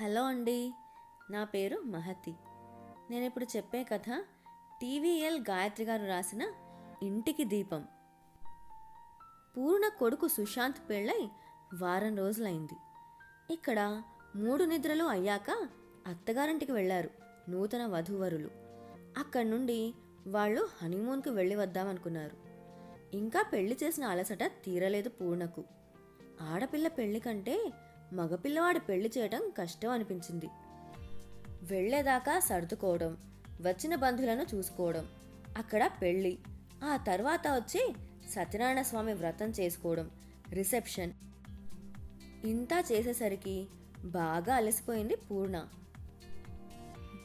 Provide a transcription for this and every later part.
Hello అండి నా పేరు మహతి. నేను ఇప్పుడు చెప్పే కథ టీవీఎల్ గాయత్రి గారు రాసిన ఇంటికి దీపం. పూర్ణ కొడుకు సుశాంత్ పెళ్ళై వారం రోజులైంది. ఇక్కడ మూడు నిద్రలు అయ్యాక అత్తగారింటికి వెళ్ళారు నూతన వధూవరులు. అక్కడి నుండి వాళ్ళు హనీమూన్కి వెళ్ళి వద్దామనుకున్నారు. ఇంకా పెళ్ళి చేసిన అలసట తీరలేదు పూర్ణకు. ఆడపిల్ల పెళ్ళి కంటే మగపిల్లవాడు పెళ్ళి చేయటం కష్టం అనిపించింది. వెళ్ళేదాకా సర్దుకోవడం వచ్చిన బంధువులను చూసుకోవడం అక్కడ పెళ్ళి ఆ తర్వాత వచ్చి సత్యనారాయణ స్వామి వ్రతం చేసుకోవడం రిసెప్షన్. ఇంతా చేసేసరికి బాగా అలసిపోయింది పూర్ణ.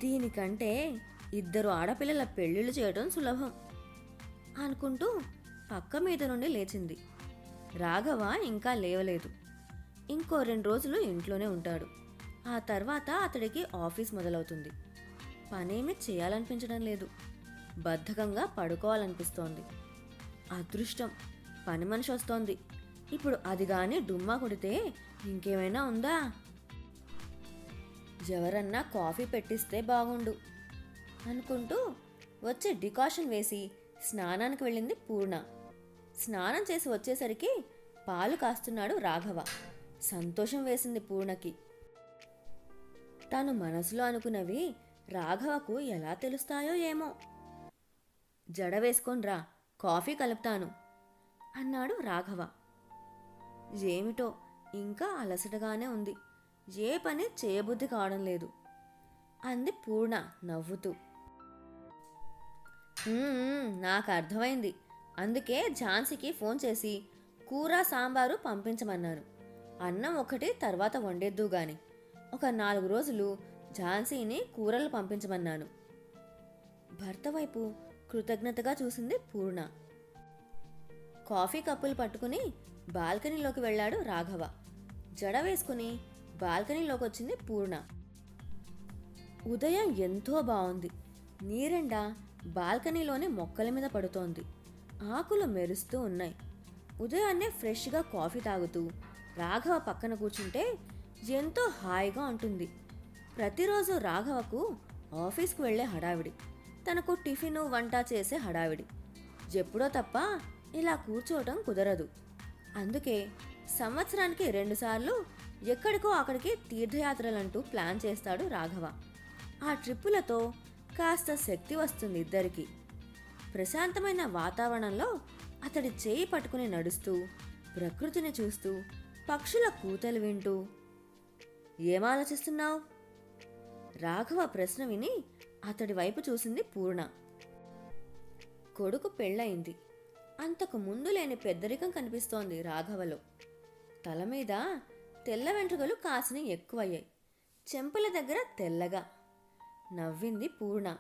దీనికంటే ఇద్దరు ఆడపిల్లల పెళ్ళిళ్ళు చేయడం సులభం అనుకుంటూ పక్క మీద నుండి లేచింది. రాఘవ ఇంకా లేవలేదు. ఇంకో రెండు రోజులు ఇంట్లోనే ఉంటాడు. ఆ తర్వాత అతడికి ఆఫీస్ మొదలవుతుంది. పనేమీ చేయాలనిపించడం లేదు. బద్ధకంగా పడుకోవాలనిపిస్తోంది. అదృష్టం పని మనిషి వస్తోంది. ఇప్పుడు అది కానీ డుమ్మా కొడితే ఇంకేమైనా ఉందా? ఎవరన్నా కాఫీ పెట్టిస్తే బాగుండు అనుకుంటూ వచ్చే డికాషన్ వేసి స్నానానికి వెళ్ళింది పూర్ణ. స్నానం చేసి వచ్చేసరికి పాలు కాస్తున్నాడు రాఘవ. సంతోషం వేసింది పూర్ణకి. తాను మనసులో అనుకున్నవి రాఘవకు ఎలా తెలుస్తాయో ఏమో. జడ వేసుకొని రా కాఫీ కలుపుతాను అన్నాడు రాఘవ. ఏమిటో ఇంకా అలసటగానే ఉంది. ఏ పని చేయబుద్ధి కావడం లేదు అంది పూర్ణ నవ్వుతూ. నాకు అర్థమైంది. అందుకే ఝాన్సీకి ఫోన్ చేసి కూర సాంబారు పంపించమన్నాను అన్నం ఒకటి తర్వాత వండేద్దు గాని. ఒక నాలుగు రోజులు ఝాన్సీని కూరలు పంపించమన్నాను. భర్త వైపు కృతజ్ఞతగా చూసింది పూర్ణ. కాఫీ కప్పులు పట్టుకుని బాల్కనీలోకి వెళ్ళాడు రాఘవ. జడ వేసుకుని బాల్కనీలోకి వచ్చింది పూర్ణ. ఉదయం ఎంతో బాగుంది నీరెండా బాల్కనీలోని మొక్కల మీద పడుతోంది. ఆకులు మెరుస్తూ ఉన్నాయి. ఉదయాన్నే ఫ్రెష్గా కాఫీ తాగుతూ రాఘవ పక్కన కూర్చుంటే ఎంతో హాయిగా ఉంటుంది ప్రతిరోజు రాఘవకు ఆఫీస్కు వెళ్ళే హడావిడి. తనకు టిఫిను వంట చేసే హడావిడి. ఎప్పుడో తప్ప ఇలా కూర్చోవటం కుదరదు. అందుకే సంవత్సరానికి రెండుసార్లు ఎక్కడికో అక్కడికి తీర్థయాత్రలంటూ ప్లాన్ చేస్తాడు రాఘవ. ఆ ట్రిప్పులతో కాస్త శక్తి వస్తుంది ఇద్దరికి. ప్రశాంతమైన వాతావరణంలో అతడి చేయి పట్టుకుని నడుస్తూ ప్రకృతిని చూస్తూ పక్షుల కూతలు వింటూ ఏం ఆలోచిస్తున్నావు? రాఘవ ప్రశ్న విని అతడి వైపు చూసింది పూర్ణ. కొడుకు పెళ్ళయింది. అంతకు ముందు లేని పెద్దరికం కనిపిస్తోంది రాఘవలో. తల మీద తెల్ల వెంట్రుకలు కాసిన ఎక్కువయ్యాయి. చెంపల దగ్గర తెల్లగా నవ్వింది పూర్ణ.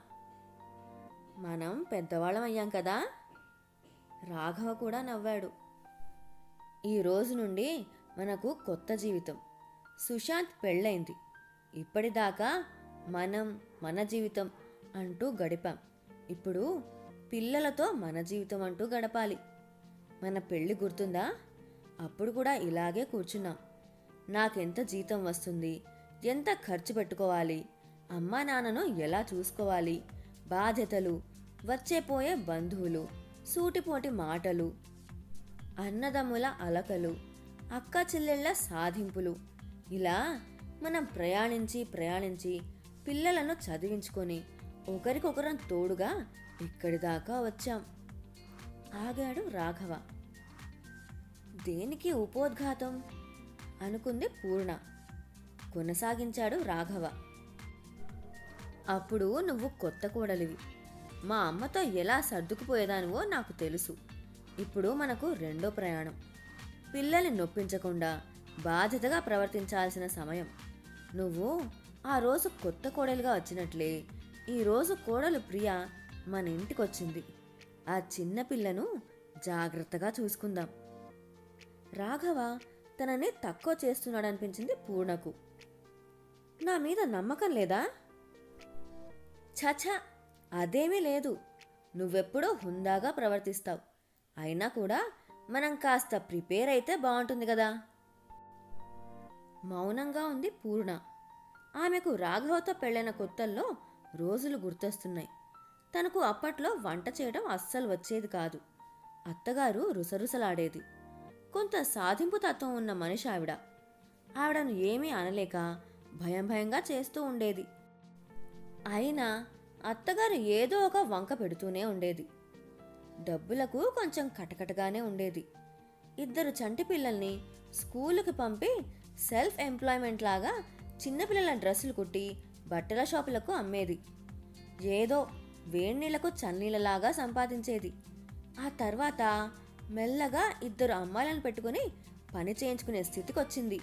మనం పెద్దవాళ్ళం అయ్యాం కదా రాఘవ కూడా నవ్వాడు. ఈ రోజు నుండి మనకు కొత్త జీవితం. సుశాంత్ పెళ్ళైంది ఇప్పటిదాకా మనం మన జీవితం అంటూ గడిపాం. ఇప్పుడు పిల్లలతో మన జీవితం అంటూ గడపాలి. మన పెళ్ళి గుర్తుందా? అప్పుడు కూడా ఇలాగే కూర్చున్నాం. నాకెంత జీతం వస్తుంది? ఎంత ఖర్చు పెట్టుకోవాలి? అమ్మా నాన్నను ఎలా చూసుకోవాలి? బాధ్యతలు వచ్చేపోయే బంధువులు సూటిపోటి మాటలు అన్నదమ్ముల అలకలు అక్క చెల్లెళ్ళ సాధింపులు. ఇలా మనం ప్రయాణించి ప్రయాణించి పిల్లలను చదివించుకొని ఒకరికొకరం తోడుగా ఇక్కడి దాకా వచ్చాం. ఆగాడు రాఘవ. దేనికి ఉపోద్ఘాతం? అనుకుంది పూర్ణ. కొనసాగించాడు రాఘవ. అప్పుడు నువ్వు కొత్త కోడలివి. మా అమ్మతో ఎలా సర్దుకుపోయేదానివో నాకు తెలుసు. ఇప్పుడు మనకు రెండో ప్రయాణం. పిల్లల్ని నొప్పించకుండా బాధ్యతగా ప్రవర్తించాల్సిన సమయం. నువ్వు ఆ రోజు కొత్త కోడలుగా వచ్చినట్లే ఈ రోజు కోడలు ప్రియ మన ఇంటికొచ్చింది. ఆ చిన్న పిల్లను జాగ్రత్తగా చూసుకుందాం. రాఘవ తనని తక్కువ చేస్తున్నాడనిపించింది పూర్ణకు. నా మీద నమ్మకం లేదా? ఛఛ అదేమీ లేదు. నువ్వెప్పుడో హుందాగా ప్రవర్తిస్తావు. అయినా కూడా మనం కాస్త ప్రిపేర్ అయితే బాగుంటుంది కదా. మౌనంగా ఉంది పూర్ణ. ఆమెకు రాఘవతో పెళ్ళైన కొత్తల్లో రోజులు గుర్తొస్తున్నాయి. తనకు అప్పట్లో వంట చేయడం అస్సలు వచ్చేది కాదు. అత్తగారు రుసరుసలాడేది. కొంత సాధింపు తత్వం ఉన్న మనిషి ఆవిడ. ఆవిడను ఏమీ అనలేక భయం భయంగా చేస్తూ ఉండేది. అయినా అత్తగారు ఏదో ఒక వంక పెడుతూనే ఉండేది. డబ్బులకు కొంచెం కటకటగానే ఉండేది. ఇద్దరు చంటి పిల్లల్ని స్కూలుకి పంపి సెల్ఫ్ ఎంప్లాయ్మెంట్ లాగా చిన్నపిల్లల డ్రెస్సులు కుట్టి బట్టల షాపులకు అమ్మేది. ఏదో వేడినీళ్ళకు చన్నీళ్ళలాగా సంపాదించేది. ఆ తర్వాత మెల్లగా ఇద్దరు అమ్మాయిలను పెట్టుకుని పని చేయించుకునే స్థితికి వచ్చింది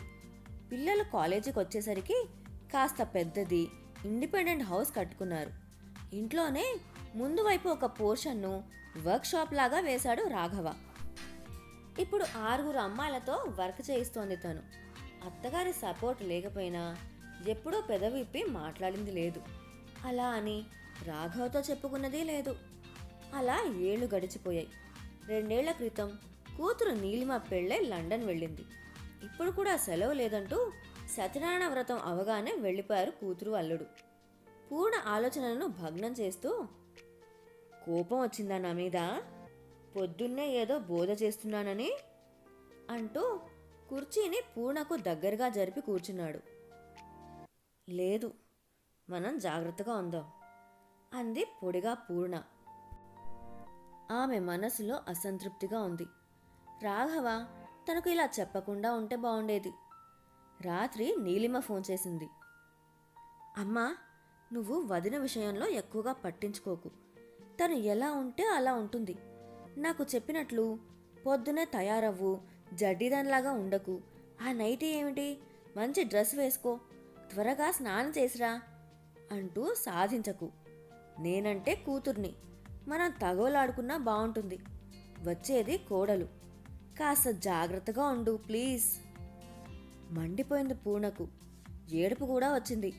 పిల్లలు కాలేజీకి వచ్చేసరికి కాస్త పెద్దది ఇండిపెండెంట్ హౌస్ కట్టుకున్నారు. ఇంట్లోనే ముందు వైపు ఒక పోర్షన్ను వర్క్షాప్ లాగా వేశాడు రాఘవ. ఇప్పుడు ఆరుగురు అమ్మాయిలతో వర్క్ చేయిస్తోంది తను. అత్తగారి సపోర్ట్ లేకపోయినా ఎప్పుడూ పెదవిప్పి మాట్లాడింది లేదు. అలా అని రాఘవతో చెప్పుకున్నది లేదు. అలా ఏళ్ళు గడిచిపోయాయి. రెండేళ్ళ క్రితం కూతురు నీలిమ పెళ్ళై లండన్ వెళ్ళింది. ఇప్పుడు కూడా సెలవు లేదంటూ సత్యనారాయణ వ్రతం అవగానే వెళ్ళిపోయారు కూతురు అల్లుడు. పూర్ణ ఆలోచనలను భగ్నం చేస్తూ కోపం వచ్చిందా నా మీద? పొద్దున్నే ఏదో బోధ చేస్తున్నానని అంటూ కుర్చీని పూర్ణకు దగ్గరగా జరిపి కూర్చున్నాడు. లేదు మనం జాగ్రత్తగా ఉందాం అంది పొడిగా పూర్ణ. ఆమె మనసులో అసంతృప్తిగా ఉంది. రాఘవ తనకు ఇలా చెప్పకుండా ఉంటే బాగుండేది రాత్రి నీలిమ ఫోన్ చేసింది. అమ్మా నువ్వు వదిన విషయంలో ఎక్కువగా పట్టించుకోకు. తను ఎలా ఉంటే అలా ఉంటుంది. నాకు చెప్పినట్లు పొద్దునే తయారవ్వు జడ్డీదానిలాగా ఉండకు. ఆ నైటీ ఏమిటి? మంచి డ్రెస్ వేసుకో. త్వరగా స్నానం చేసిరా అంటూ సాధించకు. నేనంటే కూతుర్ని. మనం తగవలాడుకున్నా బాగుంటుంది. వచ్చేది కోడలు. కాస్త జాగ్రత్తగా ఉండు ప్లీజ్. మండిపోయింది పూర్ణకు ఏడుపు కూడా వచ్చింది.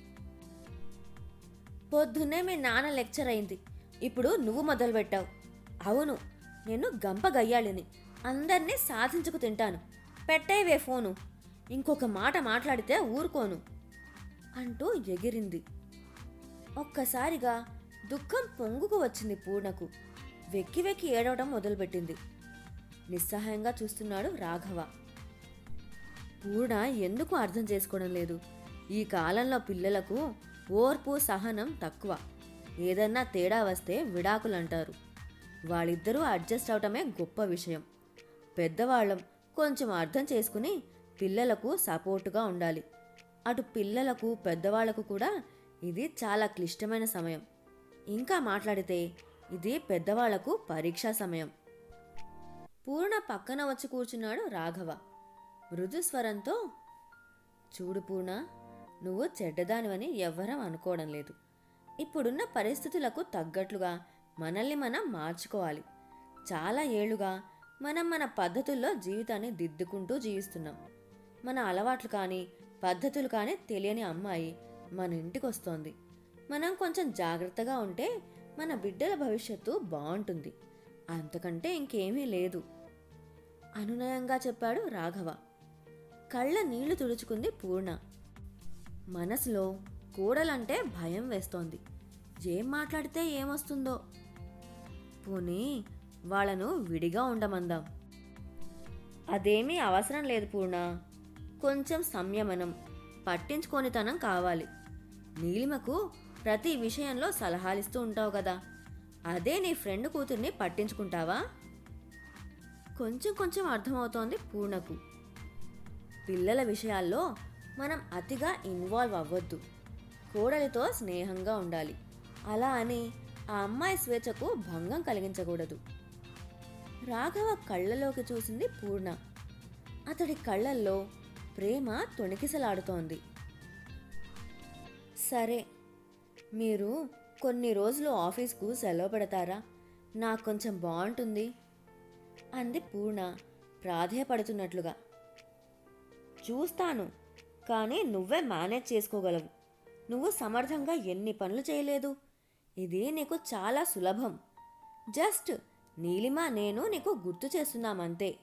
పొద్దున్నే మీ నాన్న లెక్చర్ అయింది. ఇప్పుడు నువ్వు మొదలుపెట్టావు. అవును నేను గంపగయ్యాళిని. అందరినీ సాధించుకు తింటాను. పెట్టేవే ఫోను. ఇంకొక మాట మాట్లాడితే ఊరుకోను అంటూ ఎగిరింది. ఒక్కసారిగా దుఃఖం పొంగుకు వచ్చింది పూర్ణకు. వెక్కి వెక్కి ఏడవటం మొదలుపెట్టింది. నిస్సహాయంగా చూస్తున్నాడు రాఘవ. పూర్ణ ఎందుకు అర్థం చేసుకోవడం లేదు? ఈ కాలంలో పిల్లలకు ఓర్పు సహనం తక్కువ. ఏదన్నా తేడా వస్తే విడాకులు అంటారు వాళ్ళిద్దరూ అడ్జస్ట్ అవటమే గొప్ప విషయం. పెద్దవాళ్ళం కొంచెం అర్థం చేసుకుని పిల్లలకు సపోర్టుగా ఉండాలి. అటు పిల్లలకు పెద్దవాళ్ళకు కూడా ఇది చాలా క్లిష్టమైన సమయం. ఇంకా మాట్లాడితే ఇది పెద్దవాళ్ళకు పరీక్షా సమయం. పూర్ణ పక్కన వచ్చి కూర్చున్నాడు రాఘవ. మృదుస్వరంతో చూడు పూర్ణ నువ్వు చెడ్డదానివని ఎవ్వరం అనుకోవడం లేదు. ఇప్పుడున్న పరిస్థితులకు తగ్గట్లుగా మనల్ని మనం మార్చుకోవాలి. చాలా ఏళ్ళుగా మనం మన పద్ధతుల్లో జీవితాన్ని దిద్దుకుంటూ జీవిస్తున్నాం. మన అలవాట్లు కానీ పద్ధతులు కానీ తెలియని అమ్మాయి మన ఇంటికి వస్తోంది. మనం కొంచెం జాగ్రత్తగా ఉంటే మన బిడ్డల భవిష్యత్తు బాగుంటుంది. అంతకంటే ఇంకేమీ లేదు. అనునయంగా చెప్పాడు రాఘవ. కళ్ళ నీళ్ళు తుడుచుకుంది పూర్ణ. మనసులో కూడలంటే భయం వేస్తోంది. ఏం మాట్లాడితే ఏమొస్తుందో? పోనీ వాళ్ళను విడిగా ఉండమందాం. అదేమీ అవసరం లేదు పూర్ణ. కొంచెం సంయమనం పట్టించుకోనితనం కావాలి. నీలిమకు ప్రతి విషయంలో సలహాలిస్తూ ఉంటావు కదా. అదే నీ ఫ్రెండ్ కూతుర్ని పట్టించుకుంటావా? కొంచెం కొంచెం అర్థమవుతోంది పూర్ణకు. పిల్లల విషయాల్లో మనం అతిగా ఇన్వాల్వ్ అవ్వద్దు. కోడలితో స్నేహంగా ఉండాలి. అలా అని ఆ అమ్మాయి స్వేచ్ఛకు భంగం కలిగించకూడదు. రాఘవ కళ్ళలోకి చూసింది పూర్ణ. అతడి కళ్ళల్లో ప్రేమ తొణికిసలాడుతోంది. సరే మీరు కొన్ని రోజులు ఆఫీస్కు సెలవు పెడతారా? నాకు కొంచెం బాగుంటుంది అంది పూర్ణ ప్రాధేయపడుతున్నట్లుగా. చూస్తాను కానీ నువ్వే మేనేజ్ చేసుకోగలవు. నువ్వు సమర్థంగా ఎన్ని పనులు చేయలేదు. ఇది నీకు చాలా సులభం. జస్ట్ నీలిమ నేను నీకు గుర్తు చేస్తున్నామంతే.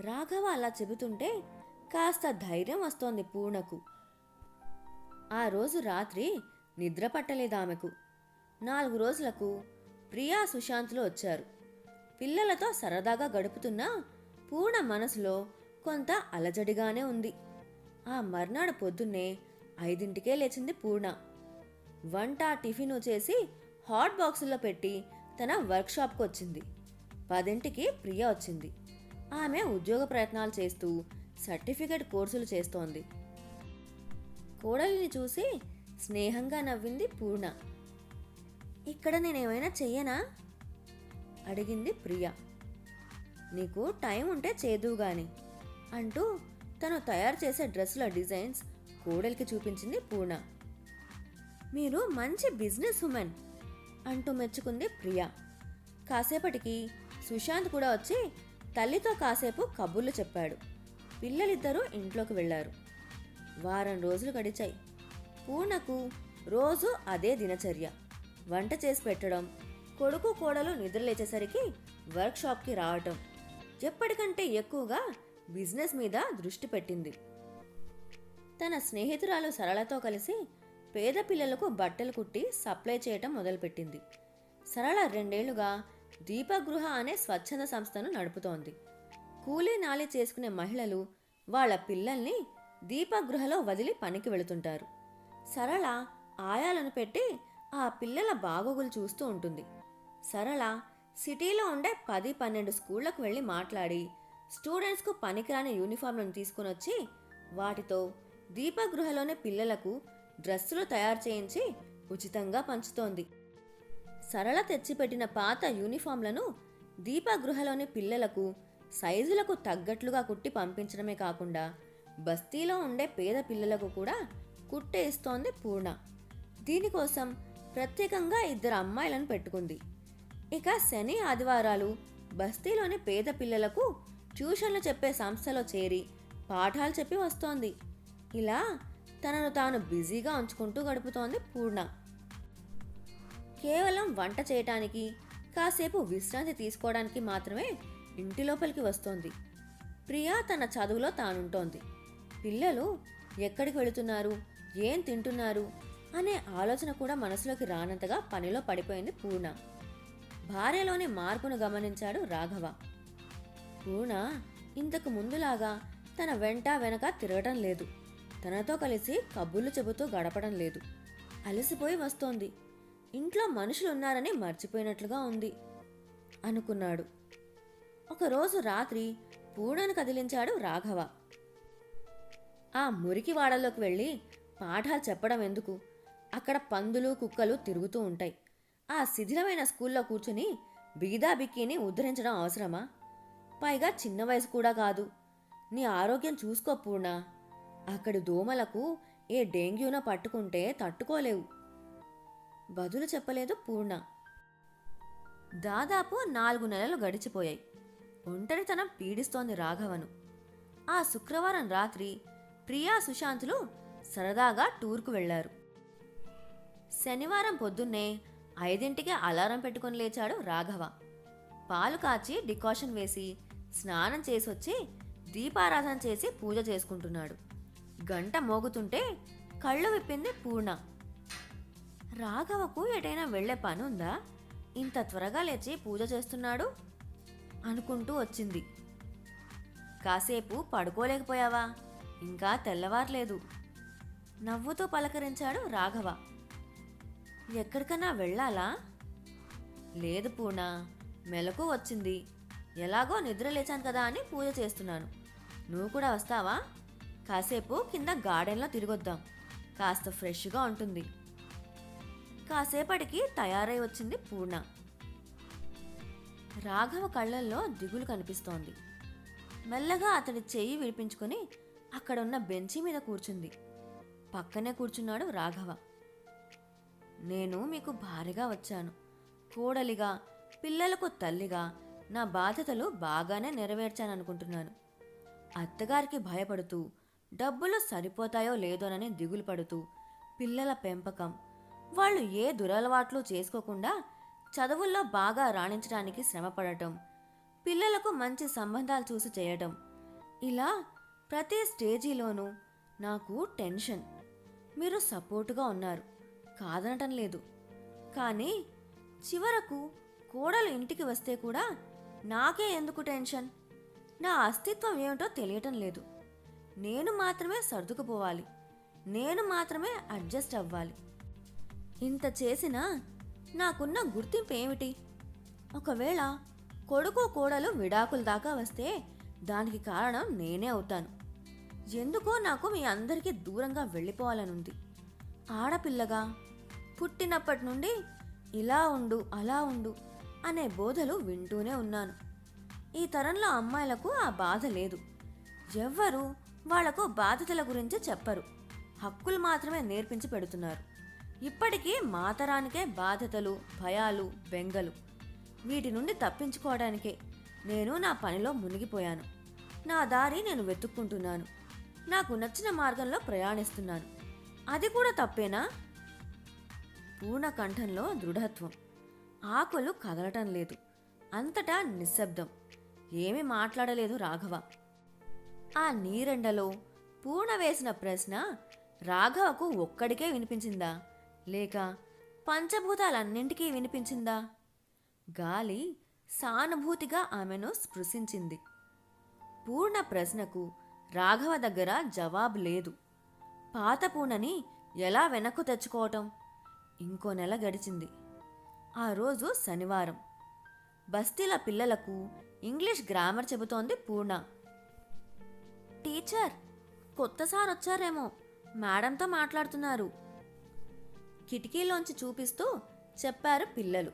రాఘవ అలా చెబుతుంటే కాస్త ధైర్యం వస్తోంది పూర్ణకు. ఆ రోజు రాత్రి నిద్ర పట్టలేదు ఆమెకు. నాలుగు రోజులకు ప్రియా సుశాంత్లు వచ్చారు. పిల్లలతో సరదాగా గడుపుతున్న పూర్ణ మనసులో కొంత అలజడిగానే ఉంది. ఆ మర్నాడు పొద్దున్నే ఐదింటికే లేచింది పూర్ణ. వంట టిఫిను చేసి హాట్ బాక్సుల్లో పెట్టి తన వర్క్షాప్కి వచ్చింది పదింటికి ప్రియ వచ్చింది. ఆమె ఉద్యోగ ప్రయత్నాలు చేస్తూ సర్టిఫికేట్ కోర్సులు చేస్తోంది. కోడలిని చూసి స్నేహంగా నవ్వింది పూర్ణ. ఇక్కడ నేనేమైనా చెయ్యనా? అడిగింది ప్రియ. నీకు టైం ఉంటే చేదువు గాని అంటూ తను తయారు చేసే డ్రెస్సుల డిజైన్స్ కోడలికి చూపించింది పూర్ణ మీరు మంచి బిజినెస్ ఉమెన్ అంటూ మెచ్చుకుంది ప్రియ. కాసేపటికి సుశాంత్ కూడా వచ్చి తల్లితో కాసేపు కబుర్లు చెప్పాడు. పిల్లలిద్దరూ ఇంట్లోకి వెళ్ళారు. వారం రోజులు గడిచాయి. పూర్ణకు రోజు అదే దినచర్య. వంట చేసి పెట్టడం కొడుకు కోడలు నిద్రలేచేసరికి వర్క్షాప్కి రావటం ఎప్పటికంటే ఎక్కువగా బిజినెస్ మీద దృష్టి పెట్టింది. తన స్నేహితురాలు సరళతో కలిసి పేద పిల్లలకు బట్టలు కుట్టి సప్లై చేయటం మొదలుపెట్టింది. సరళ రెండేళ్ళుగా దీపగృహ అనే స్వచ్ఛంద సంస్థను నడుపుతోంది. కూలీ నాలి చేసుకునే మహిళలు వాళ్ళ పిల్లల్ని దీపగృహలో వదిలి పనికి వెళుతుంటారు. సరళ ఆయాలను పెట్టి ఆ పిల్లల బాగోగులు చూస్తూ ఉంటుంది. సరళ సిటీలో ఉండే పది పన్నెండు స్కూళ్ళకు వెళ్ళి మాట్లాడి స్టూడెంట్స్కు పనికిరాని యూనిఫామ్లను తీసుకుని వచ్చి వాటితో దీపగృహలోని పిల్లలకు డ్రెస్సులు తయారు చేయించి ఉచితంగా పంచుతోంది. సరళ తెచ్చిపెట్టిన పాత యూనిఫామ్లను దీపగృహలోని పిల్లలకు సైజులకు తగ్గట్లుగా కుట్టి పంపించడమే కాకుండా బస్తీలో ఉండే పేద పిల్లలకు కూడా కుట్టే ఇస్తోంది పూర్ణ. దీనికోసం ప్రత్యేకంగా ఇద్దరు అమ్మాయిలను పెట్టుకుంది. ఇక శని ఆదివారాలు బస్తీలోని పేద పిల్లలకు ట్యూషన్లు చెప్పే సంస్థలో చేరి పాఠాలు చెప్పి వస్తోంది. ఇలా తనను తాను బిజీగా ఉంచుకుంటూ గడుపుతోంది పూర్ణ. కేవలం వంట చేయటానికి కాసేపు విశ్రాంతి తీసుకోవడానికి మాత్రమే ఇంటి లోపలికి వస్తోంది. ప్రియా తన చదువులో తానుంటోంది. పిల్లలు ఎక్కడికి వెళుతున్నారు? ఏం తింటున్నారు? అనే ఆలోచన కూడా మనసులోకి రానంతగా పనిలో పడిపోయింది పూర్ణ. భార్యలోని మార్పును గమనించాడు రాఘవ. పూర్ణ ఇంతకు ముందులాగా తన వెంట వెనక తిరగటం లేదు. తనతో కలిసి కబుర్లు చెబుతూ గడపడం లేదు. అలసిపోయి వస్తోంది. ఇంట్లో మనుషులున్నారని మర్చిపోయినట్లుగా ఉంది అనుకున్నాడు. ఒకరోజు రాత్రి పూర్ణను కదిలించాడు రాఘవ. ఆ మురికి వాడలోకి వెళ్ళి పాఠాలు చెప్పడం ఎందుకు? అక్కడ పందులు కుక్కలు తిరుగుతూ ఉంటాయి. ఆ శిథిలమైన స్కూల్లో కూర్చుని బీదా బిక్కీని ఉద్ధరించడం అవసరమా? పైగా చిన్న వయసు కూడా కాదు. నీ ఆరోగ్యం చూసుకో పూర్ణ అక్కడి దోమలకు ఏ డెంగ్యూన పట్టుకుంటే తట్టుకోలేవు. బదులు చెప్పలేదు పూర్ణ. దాదాపు నాలుగు నెలలు గడిచిపోయాయి. ఒంటరితనం పీడిస్తోంది రాఘవను. ఆ శుక్రవారం రాత్రి ప్రియా సుశాంతులు సరదాగా టూర్కు వెళ్ళారు శనివారం పొద్దున్నే ఐదింటికి అలారం పెట్టుకుని లేచాడు రాఘవ. పాలు కాచి డికాషన్ వేసి స్నానం చేసొచ్చి దీపారాధన చేసి పూజ చేసుకుంటున్నాడు. గంట మోగుతుంటే కళ్ళు విప్పింది పూర్ణ. రాఘవకు ఎటైనా వెళ్ళే పని ఉందా? ఇంత త్వరగా లేచి పూజ చేస్తున్నాడు? అనుకుంటూ వచ్చింది. కాసేపు పడుకోలేకపోయావా? ఇంకా తెల్లవారలేదు. నవ్వుతూ పలకరించాడు రాఘవ. ఎక్కడికన్నా వెళ్ళాలా? లేదు పూర్ణ. మెలకు వచ్చింది. ఎలాగో నిద్ర లేచాను కదా అని పూజ చేస్తున్నాను. నువ్వు కూడా వస్తావా? కాసేపు కింద గార్డెన్లో తిరిగొద్దాం. కాస్త ఫ్రెష్గా ఉంటుంది. కాసేపటికి తయారై వచ్చింది పూర్ణ. రాఘవ కళ్ళల్లో దిగులు కనిపిస్తోంది. మెల్లగా అతడి చెయ్యి విడిపించుకొని అక్కడున్న బెంచి మీద కూర్చుంది. పక్కనే కూర్చున్నాడు రాఘవ. నేను మీకు భారీగా వచ్చాను. కోడలిగా పిల్లలకు తల్లిగా నా బాధ్యతలు బాగానే నెరవేర్చాననుకుంటున్నాను. అత్తగారికి భయపడుతూ డబ్బులు సరిపోతాయో లేదోనని దిగులు పడుతూ పిల్లల పెంపకం. వాళ్ళు ఏ దురలవాట్లు చేసుకోకుండా చదువుల్లో బాగా రాణించడానికి శ్రమపడటం పిల్లలకు మంచి సంబంధాలు చూసి చేయటం. ఇలా ప్రతి స్టేజీలోనూ నాకు టెన్షన్. మీరు సపోర్టుగా ఉన్నారు. కాదనటం లేదు. కానీ చివరకు కోడలు ఇంటికి వస్తే కూడా నాకే ఎందుకు టెన్షన్? నా అస్తిత్వం ఏమిటో తెలియటం లేదు. నేను మాత్రమే సర్దుకుపోవాలి. నేను మాత్రమే అడ్జస్ట్ అవ్వాలి. ఇంత చేసినా నాకున్న గుర్తింపు ఏమిటి ఒకవేళ కొడుకు కోడలు విడాకుల దాకా వస్తే దానికి కారణం నేనే అవుతాను. ఎందుకో నాకు మీ అందరికీ దూరంగా వెళ్ళిపోవాలనుంది. ఆడపిల్లగా పుట్టినప్పటి నుండి ఇలా ఉండు అలా ఉండు అనే బోధలు వింటూనే ఉన్నాను. ఈ తరంలో అమ్మాయిలకు ఆ బాధ లేదు. ఎవ్వరు వాళ్ళకు బాధ్యతల గురించి చెప్పరు. హక్కులు మాత్రమే నేర్పించి పెడుతున్నారు. ఇప్పటికీ మాతరానికే బాధ్యతలు భయాలు బెంగలు. వీటి నుండి తప్పించుకోవడానికే నేను నా పనిలో మునిగిపోయాను. నా దారి నేను వెతుక్కుంటున్నాను. నాకు నచ్చిన మార్గంలో ప్రయాణిస్తున్నాను. అది కూడా తప్పేనా? పూర్ణ కంఠంలో దృఢత్వం. ఆకులు కదలటం లేదు. అంతటా నిశ్శబ్దం. ఏమీ మాట్లాడలేదు రాఘవ. ఆ నీరెండలో పూర్ణ వేసిన ప్రశ్న రాఘవకు ఒక్కడికే వినిపించిందా? లేక పంచభూతాలన్నింటికీ వినిపించిందా? గాలి సానుభూతిగా ఆమెను స్పృశించింది. పూర్ణ ప్రశ్నకు రాఘవ దగ్గర జవాబు లేదు. పాత పూనని ఎలా వెనక్కు తెచ్చుకోవటం? ఇంకో నెల గడిచింది. ఆ రోజు శనివారం. బస్తీల పిల్లలకు ఇంగ్లీష్ గ్రామర్ చెబుతోంది పూర్ణ. టీచర్? కొత్త సార్ వచ్చారేమో. మేడంతో మాట్లాడుతున్నారు. కిటికీలోంచి చూపిస్తూ చెప్పారు పిల్లలు.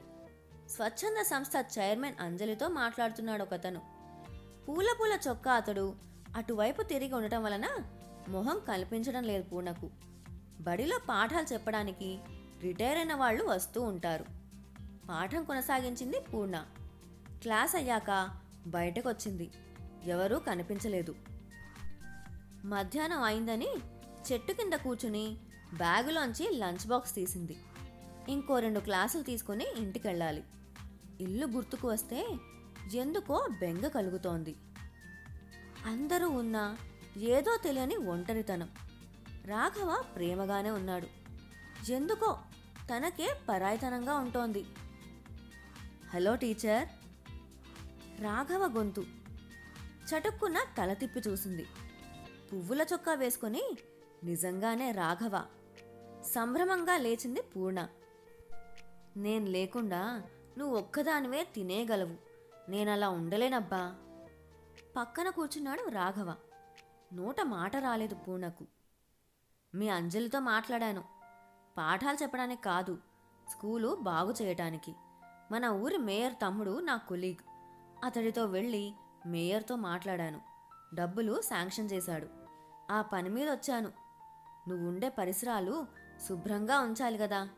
స్వచ్ఛంద సంస్థ చైర్మన్ అంజలితో మాట్లాడుతున్నాడు ఒకతను పూల పూల చొక్కా అతడు అటువైపు తిరిగి ఉండటం వలన మొహం కనిపించడం లేదు పూర్ణకు బడిలో పాఠాలు చెప్పడానికి రిటైర్ అయిన వాళ్ళు వస్తూ ఉంటారు. పాఠం కొనసాగించింది పూర్ణ. క్లాస్ అయ్యాక బయటకు వచ్చింది ఎవరూ కనిపించలేదు. మధ్యాహ్నం అయిందని చెట్టు కింద కూర్చుని బ్యాగులోంచి లంచ్ బాక్స్ తీసింది. ఇంకో రెండు క్లాసులు తీసుకుని ఇంటికెళ్ళాలి. ఇల్లు గుర్తుకు వస్తే ఎందుకో బెంగ కలుగుతోంది. అందరూ ఉన్నా ఏదో తెలియని ఒంటరితనం. రాఘవ ప్రేమగానే ఉన్నాడు. ఎందుకో తనకే పరాయితనంగా ఉంటోంది. Hello teacher. రాఘవ గొంతు. చటుక్కున తల తిప్పి చూసింది. పువ్వుల చొక్కా వేసుకొని నిజంగానే రాఘవ సంభ్రమంగా లేచింది పూర్ణ. నేను లేకుండా నువ్వు ఒక్కదానివే తినేయగలవు. నేనలా ఉండలేనబ్బా. పక్కన కూర్చున్నాడు రాఘవ. నోట మాట రాలేదు పూర్ణకు. మీ అంజలితో మాట్లాడాను. పాఠాలు చెప్పడానికి కాదు స్కూలు బాగు చేయటానికి. మన ఊరి మేయర్ తమ్ముడు నా కొలీగ్. అతడితో వెళ్ళి మేయర్తో మాట్లాడాను. డబ్బులు శాంక్షన్ చేశాడు. ఆ పని మీద వచ్చాను. నువ్వు ఉండే పరిసరాలు శుభ్రంగా ఉంచాలి కదా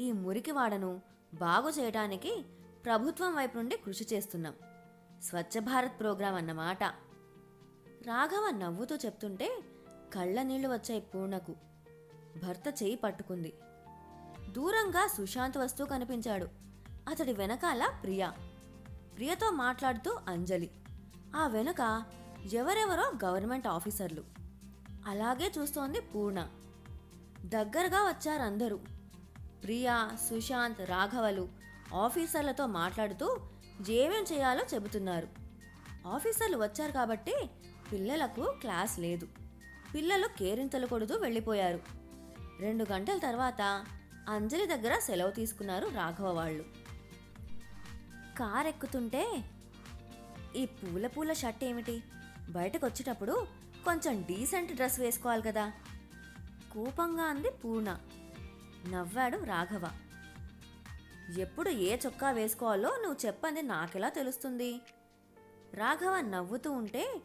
ఈ మురికి వాడను బాగు చేయడానికి ప్రభుత్వం వైపు నుండి కృషి చేస్తున్నాం. స్వచ్ఛ భారత్ ప్రోగ్రాం అన్నమాట. రాఘవ నవ్వుతూ చెప్తుంటే కళ్ళ నీళ్ళు వచ్చాయి పూర్ణకు భర్త చేయి పట్టుకుంది. దూరంగా సుశాంత్ వస్తూ కనిపించాడు. అతడి వెనకాల ప్రియా. ప్రియతో మాట్లాడుతూ అంజలి. ఆ వెనుక ఎవరెవరో గవర్నమెంట్ ఆఫీసర్లు. అలాగే చూస్తోంది పూర్ణ. దగ్గరగా వచ్చారందరూ ప్రియా సుశాంత్ రాఘవలు ఆఫీసర్లతో మాట్లాడుతూ ఏమేం చేయాలో చెబుతున్నారు. ఆఫీసర్లు వచ్చారు కాబట్టి పిల్లలకు క్లాస్ లేదు. పిల్లలు కేరింతలు కొడుతూ వెళ్ళిపోయారు. రెండు గంటల తర్వాత అంజలి దగ్గర సెలవు తీసుకున్నారు రాఘవ వాళ్ళు. కారెక్కుతుంటే ఈ పూల పూల షర్ట్ ఏమిటి బయటకు వచ్చేటప్పుడు కొంచెం డీసెంట్ డ్రెస్ వేసుకోవాలి కదా. కోపంగా అంది పూర్ణ. నవ్వాడు రాఘవ. ఎప్పుడు ఏ చొక్కా వేసుకోవాలో నువ్వు చెప్పంది నాకెలా తెలుస్తుంది? రాఘవ నవ్వుతూ ఉంటే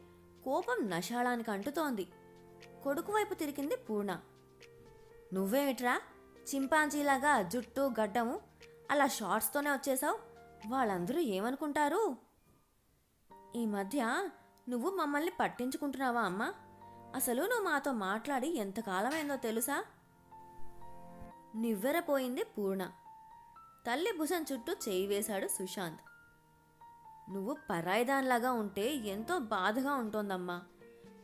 కోపం నశాళానికి అంటుతోంది. కొడుకు వైపు తిరిగింది పూర్ణ. నువ్వేమిట్రా? చింపాంజీలాగా జుట్టు గడ్డము అలా షార్ట్స్తోనే వచ్చేసావు వాళ్ళందరూ ఏమనుకుంటారు? ఈ మధ్య నువ్వు మమ్మల్ని పట్టించుకుంటున్నావా అమ్మా? అసలు నువ్వు మాతో మాట్లాడి ఎంతకాలమైందో తెలుసా? నివ్వెరపోయింది పూర్ణ. తల్లి భుజం చుట్టూ చేయి వేశాడు సుశాంత్. నువ్వు పరాయిదాన్లాగా ఉంటే ఎంతో బాధగా ఉంటోందమ్మా.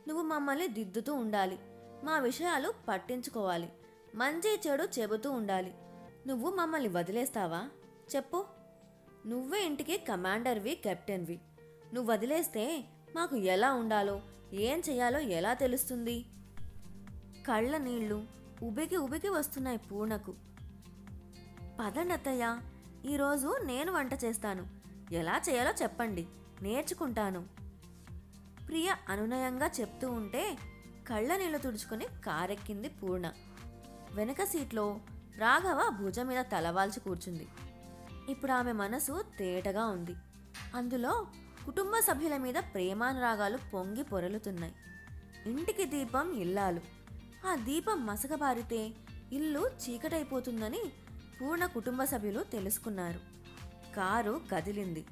నువ్వు మమ్మల్ని దిద్దుతూ ఉండాలి. మా విషయాలు పట్టించుకోవాలి. మంచి చెడు చెబుతూ ఉండాలి. నువ్వు మమ్మల్ని వదిలేస్తావా? చెప్పు. నువ్వే ఇంటికి కమాండర్వి కెప్టెన్వి. నువ్వు వదిలేస్తే మాకు ఎలా ఉండాలో ఏం చేయాలో ఎలా తెలుస్తుంది? కళ్ళ నీళ్ళు ఉబికి ఉబికి వస్తున్నాయి పూర్ణకు పదండత్తయ్య ఈరోజు నేను వంట చేస్తాను. ఎలా చేయాలో చెప్పండి నేర్చుకుంటాను. ప్రియ అనునయంగా చెప్తూ ఉంటే కళ్ళ నీళ్ళు తుడుచుకొని కారెక్కింది పూర్ణ. వెనక సీట్లో రాఘవ భుజం మీద తలవాల్చి కూర్చుంది. ఇప్పుడు ఆమె మనసు తేటగా ఉంది. అందులో కుటుంబ సభ్యుల మీద ప్రేమానురాగాలు పొంగి పొరలుతున్నాయి. ఇంటికి దీపం ఇల్లాలు. ఆ దీపం మసకబారితే ఇల్లు చీకటైపోతుందని పూర్ణ కుటుంబ సభ్యులు తెలుసుకున్నారు. కారు కదిలింది.